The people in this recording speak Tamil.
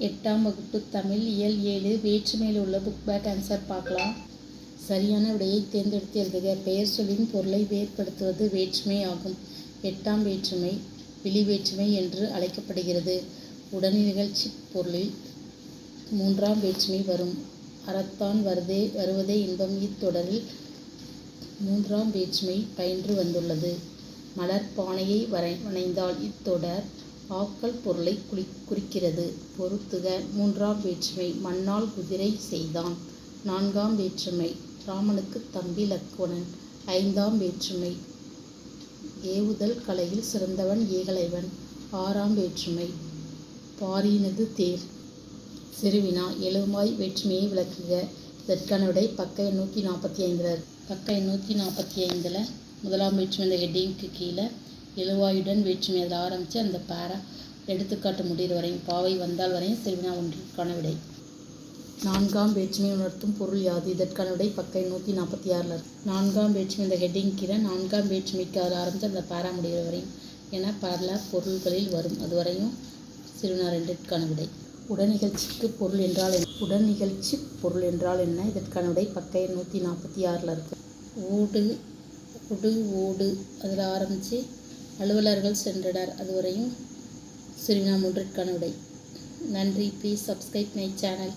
எட்டாம் வகுப்பு தமிழ் இயல் ஏழு வேற்றுமையில் உள்ள புக் பேக் ஆன்சர் பார்க்கலாம். சரியான விடையை தேர்ந்தெடுத்து எழுதுக. பெயர் சொல்லின் பொருளை வேறுபடுத்துவது வேற்றுமை ஆகும். எட்டாம் வேற்றுமை விழி வேற்றுமை என்று அழைக்கப்படுகிறது. உடனே நிகழ்ச்சி பொருளில் மூன்றாம் வேற்றுமை வரும். அறத்தான் வருதே வருவதே இன்பம். இத்தொடரில் மூன்றாம் வேற்றுமை பயின்று வந்துள்ளது. மலர் பானையை வரை வணைந்தால் இத்தொடர் ஆக்கல் பொருளை குறி குறிக்கிறது. பொருத்துக. மூன்றாம் வேற்றுமை. மண்ணால் குதிரை செய்தான். நான்காம் வேற்றுமை. ராமனுக்கு தம்பி லக்குவனன் ஐந்தாம் வேற்றுமை. ஏவுதல் கலையில் சிறந்தவன் ஏகலைவன். ஆறாம் வேற்றுமை. பாரினது தேர். சிறுவினா எழுமாய் வேற்றுமையை விளக்குக. இதற்கான விடை பக்க எண்ணூற்றி நாற்பத்தி ஐந்தில் பக்க எண்ணூற்றி நாற்பத்தி ஐந்தில் முதலாம் வேற்றுமை இந்த ஹெட்டிங்க்கு கீழே எழுவாயுடன் வேற்றுமை அதில் ஆரம்பித்து அந்த பேரா எடுத்துக்காட்டு முடிகிற வரையும் பாவை வந்தால் வரையும் செல்வினா ஒன்றிற்கான விடை. நான்காம் வேற்றுமை உணர்த்தும் பொருள் யாது? இதற்கான விடை பக்கை நூற்றி நாற்பத்தி ஆறில் நான்காம் வேற்றுமை இந்த ஹெட்டிங் கீழே நான்காம் வேற்றுமைக்கு அதில் ஆரம்பித்து அந்த பேரா முடிகிற வரையும் என பல பொருள்களில் வரும். அதுவரையும் சிறுவினா ரெண்டிற்கான விடை. உடனிகழ்ச்சிக்கு பொருள் என்றால் என்ன? உடனிகழ்ச்சி பொருள் என்றால் என்ன? இதற்கான விடை பக்கை நூற்றி நாற்பத்தி ஆறில் இருக்குது ஓடு உடு ஓடு அதில் ஆரம்பித்து அலுவலர்கள் சென்றனர். அதுவரையும் சிறுவினா மூன்றிற்கான விடை. நன்றி. Please subscribe my channel